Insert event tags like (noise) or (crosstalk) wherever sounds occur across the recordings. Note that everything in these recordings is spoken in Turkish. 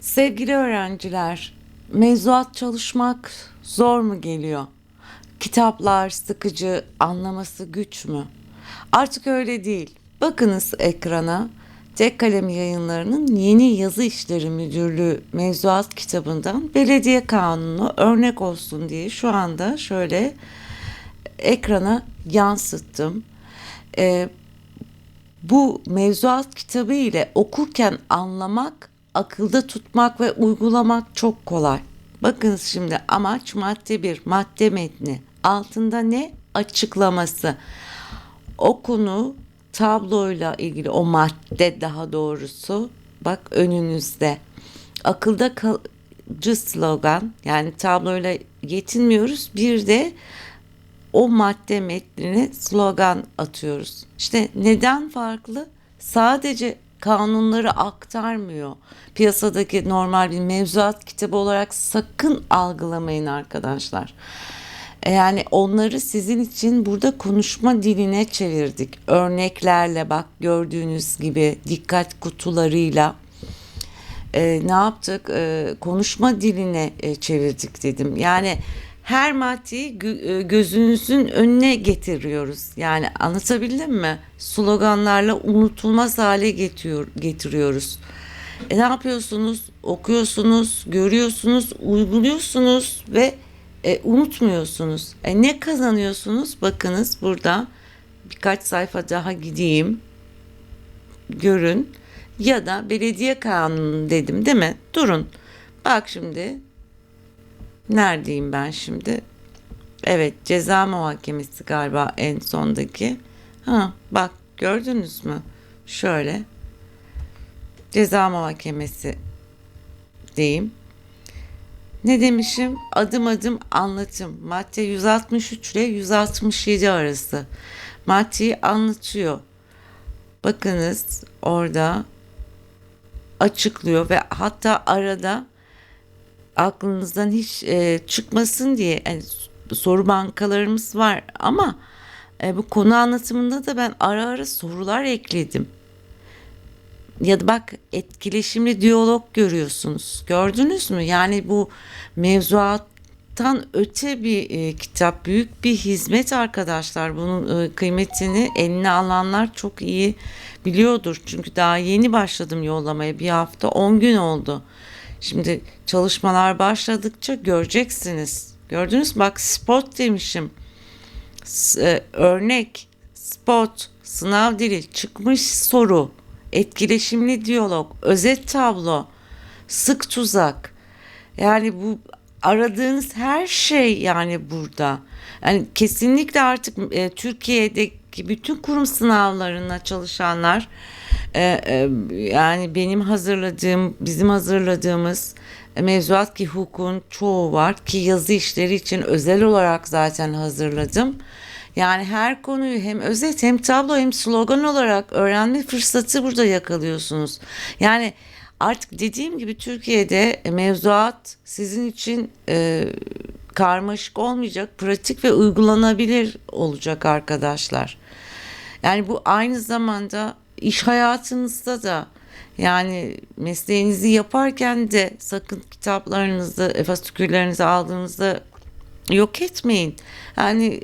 Sevgili öğrenciler, mevzuat çalışmak zor mu geliyor? Kitaplar sıkıcı, anlaması güç mü? Artık öyle değil. Bakınız ekrana. Tek Kalem Yayınları'nın Yeni Yazı İşleri Müdürlüğü mevzuat kitabından belediye kanunu örnek olsun diye şu anda şöyle ekrana yansıttım. Ee, bu mevzuat kitabı ile okurken anlamak, akılda tutmak ve uygulamak çok kolay. Bakınız şimdi amaç madde bir, madde metni. Altında ne? Açıklaması. O konu tabloyla ilgili o madde daha doğrusu bak önünüzde. Akılda kalıcı slogan yani tabloyla yetinmiyoruz. Bir de o madde metnine slogan atıyoruz. İşte neden farklı? Sadece kanunları aktarmıyor. Piyasadaki normal bir mevzuat kitabı olarak sakın algılamayın arkadaşlar. Yani onları sizin için burada konuşma diline çevirdik. Örneklerle bak gördüğünüz gibi dikkat kutularıyla e, ne yaptık? E, konuşma diline e, çevirdik dedim. Yani her maddeyi e, gözünüzün önüne getiriyoruz. Yani anlatabildim mi? Sloganlarla unutulmaz hale getiriyor, getiriyoruz. E, ne yapıyorsunuz? Okuyorsunuz, görüyorsunuz, uyguluyorsunuz ve e, unutmuyorsunuz. E, ne kazanıyorsunuz? Bakınız burada birkaç sayfa daha gideyim. Görün. Ya da belediye kanunu dedim değil mi? Durun. Bak şimdi. Neredeyim ben şimdi? Evet ceza muhakemesi galiba en sondaki. Ha bak gördünüz mü? Şöyle. Ceza muhakemesi diyeyim. Ne demişim? Adım adım anlatım. Madde 163 ile 167 arası. Maddeyi anlatıyor. Bakınız orada açıklıyor ve hatta arada aklınızdan hiç e, çıkmasın diye yani soru bankalarımız var ama e, bu konu anlatımında da ben ara ara sorular ekledim. Ya da bak etkileşimli diyalog görüyorsunuz. Gördünüz mü? Yani bu mevzuattan öte bir e, kitap, büyük bir hizmet arkadaşlar. Bunun e, kıymetini eline alanlar çok iyi biliyordur. Çünkü daha yeni başladım yollamaya. Bir hafta 10 gün oldu. Şimdi çalışmalar başladıkça göreceksiniz. Gördünüz mü? Bak spot demişim. S- e, örnek, spot, sınav dili, çıkmış soru, etkileşimli diyalog, özet tablo, sık tuzak. Yani bu aradığınız her şey yani burada. Yani kesinlikle artık e, Türkiye'deki bütün kurum sınavlarına çalışanlar e, e, yani benim hazırladığım, bizim hazırladığımız mevzuat ki hukukun çoğu var ki yazı işleri için özel olarak zaten hazırladım. Yani her konuyu hem özet hem tablo hem slogan olarak öğrenme fırsatı burada yakalıyorsunuz. Yani artık dediğim gibi Türkiye'de mevzuat sizin için e, karmaşık olmayacak, pratik ve uygulanabilir olacak arkadaşlar. Yani bu aynı zamanda iş hayatınızda da yani mesleğinizi yaparken de sakın kitaplarınızı, fasiküllerinizi aldığınızda yok etmeyin. Yani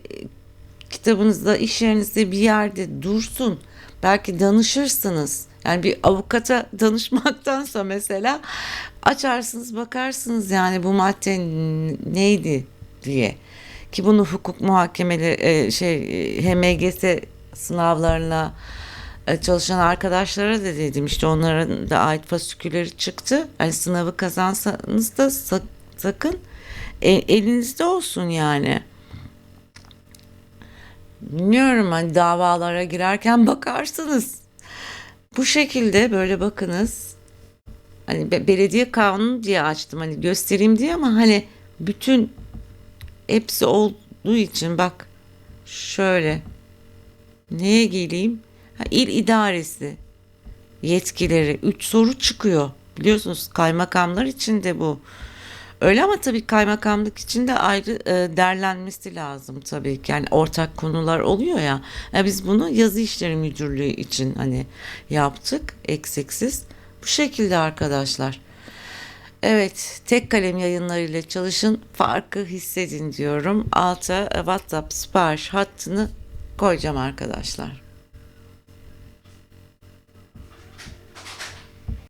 kitabınızda, iş yerinizde bir yerde dursun. Belki danışırsınız. Yani bir avukata (laughs) danışmaktansa mesela açarsınız bakarsınız yani bu madde neydi diye. Ki bunu hukuk muhakemeleri şey HMGS sınavlarına e, çalışan arkadaşlara da dedim işte onların da ait fasikülleri çıktı. Hani sınavı kazansanız da sakın e, elinizde olsun yani. Bilmiyorum hani davalara girerken (laughs) bakarsınız. Bu şekilde böyle bakınız. Hani belediye kanunu diye açtım hani göstereyim diye ama hani bütün hepsi olduğu için bak şöyle neye geleyim? İl idaresi yetkileri 3 soru çıkıyor. Biliyorsunuz kaymakamlar için de bu. Öyle ama tabii kaymakamlık için de ayrı e, derlenmesi lazım tabii ki. Yani ortak konular oluyor ya. ya. Biz bunu yazı işleri müdürlüğü için hani yaptık eksiksiz. Bu şekilde arkadaşlar. Evet, tek kalem yayınlarıyla çalışın, farkı hissedin diyorum. Alta e, WhatsApp sipariş hattını koyacağım arkadaşlar.